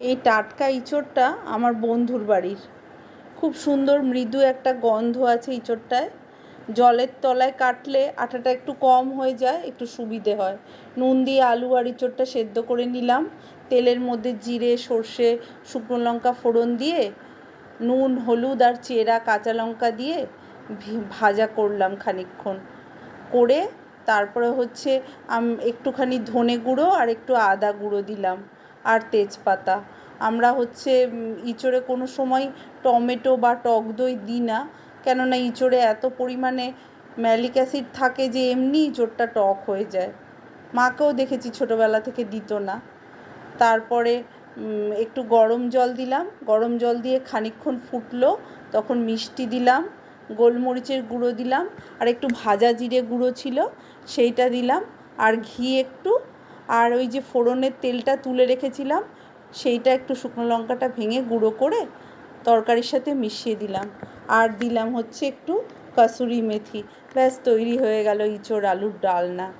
এই টাটকা ইঁচড়টা আমার বন্ধুর বাড়ির। খুব সুন্দর মৃদু একটা গন্ধ আছে ইঁচড়টায়। জলের তলায় কাটলে আটাটা একটু কম হয়ে যায়, একটু সুবিধে হয়। নুন দিয়ে আলু আর ইঁচড়টা সেদ্ধ করে নিলাম। তেলের মধ্যে জিরে, সর্ষে, শুকনো লঙ্কা ফোড়ন দিয়ে, নুন, হলুদ আর চেরা, কাঁচা লঙ্কা দিয়ে ভাজা করলাম খানিকক্ষণ। করে তারপরে হচ্ছে একটুখানি ধনে গুঁড়ো আর একটু আদা গুঁড়ো দিলাম। আর তেজপাতা। আমরা হচ্ছে ইঁচড়ে কোনো সময় টমেটো বা টক দই দিই না। কেননা ইঁচড়ে এত পরিমাণে ম্যালিক অ্যাসিড থাকে যে এমনি ইঁচড়টা টক হয়ে যায়। মাকেও দেখেছি ছোটোবেলা থেকে দিত না। তারপরে একটু গরম জল দিলাম। গরম জল দিয়ে খানিকক্ষণ ফুটলো। তখন মিষ্টি দিলাম, গোলমরিচের গুঁড়ো দিলাম, আর একটু ভাজা জিরে গুঁড়ো ছিল, সেইটা দিলাম। আর ঘি একটু আর ওই যে ফোড়নের তেলটা তুলে রেখেছিলাম, সেইটা একটু শুকনো লঙ্কাটা ভেঙে গুঁড়ো করে তরকারির সাথে মিশিয়ে দিলাম। আর দিলাম হচ্ছে একটু কাসুরি মেথি। ব্যাস, তৈরি হয়ে গেল ইঁচড় আলুর ডালনা।